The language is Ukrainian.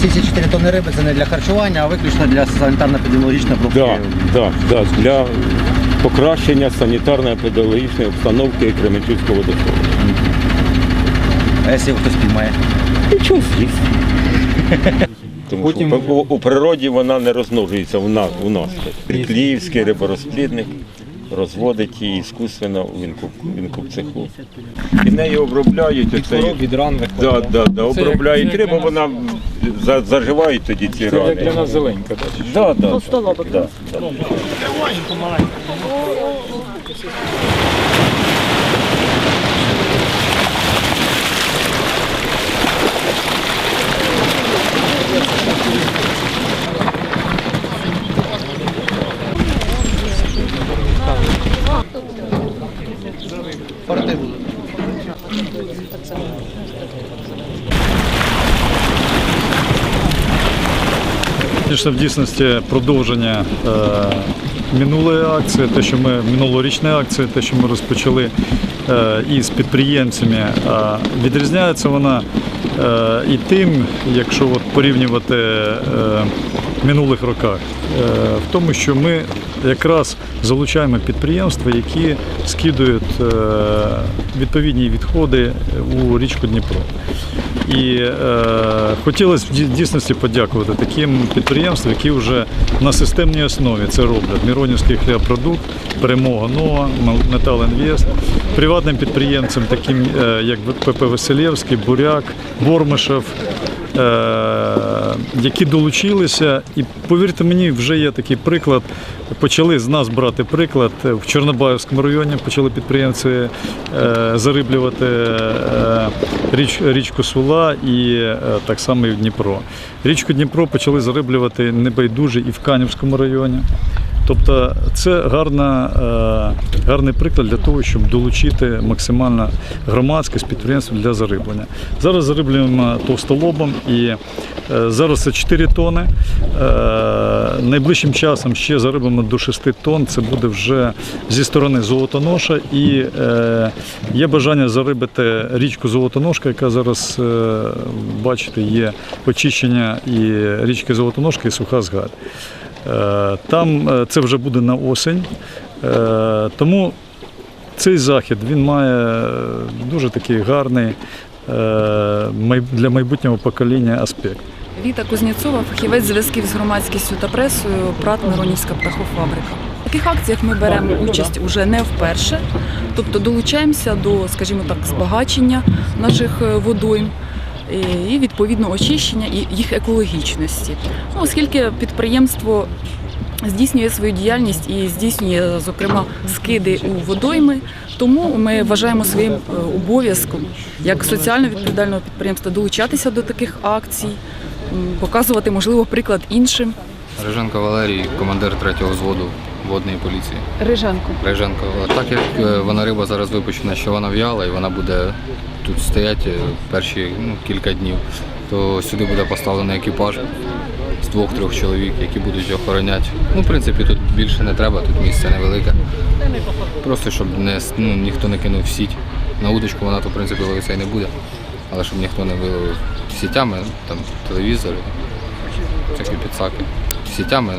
всі ці 4 тонни риби це не для харчування, а виключно для санітарно-епідеміологічної обробки. Да, да, да, для покращення санітарно-педагогічної обстановки Кременчуцького водосховища. А якщо його хтось піймає? Нічого з'їсть. Тому що у, у природі вона не розмножується у нас. У нас. Кліївський риборозплідник розводить її іскусственно у вінку, вінку цеху. І нею обробляють оце. від ран Да, виходить. да, да, обробляють як- рибу, вона за- заживають тоді ці Це як для рани. нас зеленька. так? Да, да, да, да. Звісно, в дійсності продовження е, минулої акції, те, що ми минулорічної акції, те, що ми розпочали із підприємцями, е, відрізняється вона і тим, якщо от порівнювати в минулих роках, в тому, що ми якраз залучаємо підприємства, які скидують відповідні відходи у річку Дніпро. І е, хотілося б дійсності подякувати таким підприємствам, які вже на системній основі це роблять. Міронівський хлібопродукт, Перемога Нова, Метал Інвест, приватним підприємцям, таким е, як ПП Василєвський, Буряк, Бормишев, е, які долучилися. І повірте мені, вже є такий приклад. Почали з нас брати приклад. В Чорнобаївському районі почали підприємці е, зариблювати річ, річку Сула і так само і в Дніпро. Річку Дніпро почали зариблювати небайдужі і в Канівському районі. Тобто це гарна, е, гарний приклад для того, щоб долучити максимально громадськість підприємств для зариблення. Зараз зариблюємо товстолобом і е, зараз це 4 тони. Е, Найближчим часом ще зариблемо до 6 тонн. Це буде вже зі сторони Золотоноша. І є бажання зарибити річку Золотоножка, яка зараз, бачите, є очищення і річки Золотоножка і суха згадь. Е, Там е, це вже буде на осень. Е, Тому цей захід він має дуже такий гарний для майбутнього покоління аспект. Віта Кузнєцова, фахівець зв'язків з громадськістю та пресою, ПРАТ Миронівська птахофабрика. В таких акціях ми беремо участь уже не вперше, тобто долучаємося до, скажімо так, збагачення наших водойм. Е, І відповідно очищення і їх екологічності. Ну, оскільки підприємство здійснює свою діяльність і здійснює, зокрема, скиди у водойми, тому ми вважаємо своїм е, обов'язком як соціально відповідального підприємства долучатися до таких акцій, показувати, можливо, приклад іншим. Риженко Валерій, командир третього взводу водної поліції. Риженко. Риженко, так як е, вона риба зараз випущена, що вона в'яла і вона буде тут стояти перші ну, кілька днів, то сюди буде поставлений екіпаж з двох-трьох чоловік, які будуть охороняти. Ну, в принципі, тут більше не треба, тут місце невелике. Просто щоб не, ну, ніхто не кинув сіть. На удочку вона то, в принципі, ловитися і не буде. Але щоб ніхто не виловив сітями, там телевізори, всякі підсаки. Сітями